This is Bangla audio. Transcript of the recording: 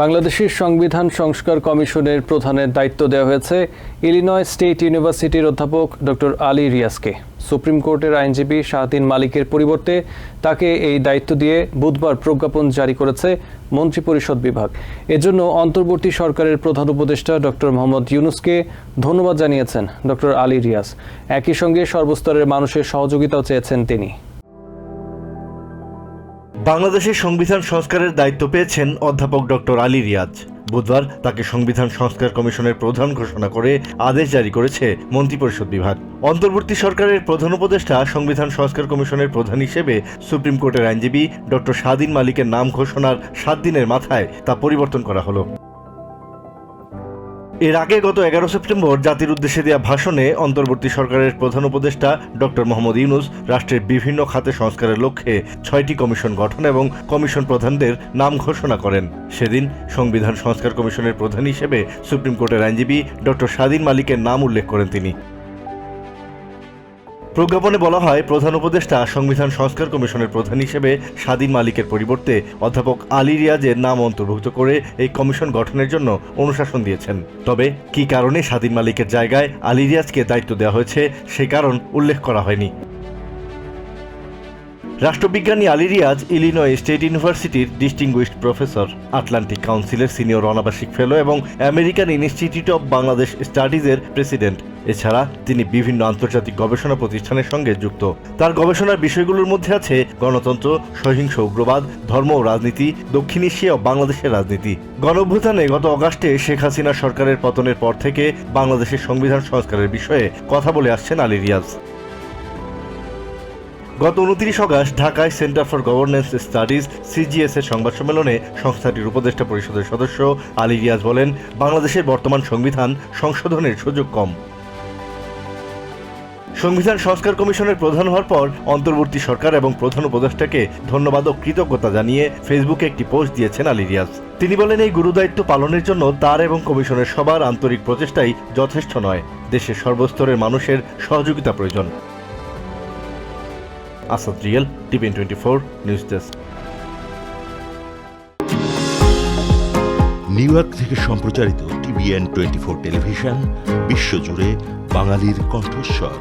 বাংলাদেশের সংবিধান সংস্কার কমিশনের প্রধানের দায়িত্ব দেওয়া হয়েছে ইলিনয় স্টেট ইউনিভার্সিটির অধ্যাপক ডক্টর আলী রিয়াজকে। সুপ্রিম কোর্টের আইনজীবী শাহদিন মালিকের পরিবর্তে তাকে এই দায়িত্ব দিয়ে বুধবার প্রজ্ঞাপন জারি করেছে মন্ত্রিপরিষদ বিভাগ। এজন্য অন্তর্বর্তী সরকারের প্রধান উপদেষ্টা ডক্টর মোহাম্মদ ইউনুসকে ধন্যবাদ জানিয়েছেন ডক্টর আলী রিয়াজ। একই সঙ্গে সর্বস্তরের মানুষের সহযোগিতাও চেয়েছেন তিনি। বাংলাদেশের সংবিধান সংস্কারের দায়িত্ব পেয়েছেন অধ্যাপক ডক্টর আলী রিয়াজ। বুধবার তাকে সংবিধান সংস্কার কমিশনের প্রধান ঘোষণা করে আদেশ জারি করেছে মন্ত্রিপরিষদ বিভাগ। অন্তর্বর্তী সরকারের প্রধান উপদেষ্টা সংবিধান সংস্কার কমিশনের প্রধান হিসেবে সুপ্রিম কোর্টের আইনজীবী ডক্টর স্বাধীন মালিকের নাম ঘোষণার সাত দিনের মাথায় তা পরিবর্তন করা হলো। এর আগে গত এগারো সেপ্টেম্বর জাতির উদ্দেশ্যে দেওয়া ভাষণে অন্তর্বর্তী সরকারের প্রধান উপদেষ্টা ডক্টর মোহাম্মদ ইউনুস রাষ্ট্রের বিভিন্ন খাতে সংস্কারের লক্ষ্যে ছয়টি কমিশন গঠন এবং কমিশন প্রধানদের নাম ঘোষণা করেন। সেদিন সংবিধান সংস্কার কমিশনের প্রধান হিসেবে সুপ্রিম কোর্টের আইনজীবী ডক্টর স্বাধীন মালিকের নাম উল্লেখ করেন তিনি। প্রজ্ঞাপনে বলা হয়, প্রধান উপদেষ্টা সংবিধান সংস্কার কমিশনের প্রধান হিসেবে স্বাধীন মালিকের পরিবর্তে অধ্যাপক আলী রিয়াজের নাম অন্তর্ভুক্ত করে এই কমিশন গঠনের জন্য অনুশাসন দিয়েছেন। তবে কি কারণে স্বাধীন মালিকের জায়গায় আলী রিয়াজকে দায়িত্ব দেওয়া হয়েছে সে কারণ উল্লেখ করা হয়নি। রাষ্ট্রবিজ্ঞানী আলী রিয়াজ, ইলিনয় স্টেট ইউনিভার্সিটির ডিস্টিংগুইশড প্রফেসর, আটলান্টিক কাউন্সিলের সিনিয়র অনাবাসিক ফেলো এবং আমেরিকান ইনস্টিটিউট অব বাংলাদেশ স্টাডিজের প্রেসিডেন্ট। এছাড়া তিনি বিভিন্ন আন্তর্জাতিক গবেষণা প্রতিষ্ঠানের সঙ্গে যুক্ত। তার গবেষণার বিষয়গুলোর মধ্যে আছে গণতন্ত্র, সহিংস উগ্রবাদ, ধর্ম ও রাজনীতি, দক্ষিণ এশিয়া ও বাংলাদেশের রাজনীতি। গণঅভ্যুত্থানে গত অগাস্টে শেখ হাসিনা সরকারের পতনের পর থেকে বাংলাদেশের সংবিধান সংস্কারের বিষয়ে কথা বলে আসছেন আলী রিয়াজ। গত উনত্রিশ অগাস্ট ঢাকায় Centre for Governance Studies, CGS এর সংবাদ সম্মেলনে সংস্থাটির উপদেষ্টা পরিষদের সদস্য আলী রিয়াজ বলেন, বাংলাদেশের বর্তমান সংবিধান সংশোধনের সুযোগ কম। সংবিধান সংস্কার কমিশনের প্রধান হওয়ার পর অন্তর্বর্তী সরকার এবং প্রধান উপদেষ্টাকে ধন্যবাদ ও কৃতজ্ঞতা জানিয়ে ফেসবুকে একটি পোস্ট দিয়েছেন আলী রিয়াজ। তিনি বলেন, এই গুরুদায়িত্ব পালনের জন্য তার এবং কমিশনের সবার আন্তরিক প্রচেষ্টাই যথেষ্ট নয়। দেশের সর্বস্তরের মানুষের সহযোগিতা প্রয়োজন। Asad real, TVN twenty four, news desk. New York থেকে সম্প্রচারিত টিভিএন টোয়েন্টি ফোর টেলিভিশন বিশ্বজুড়ে বাঙালির কণ্ঠস্বর।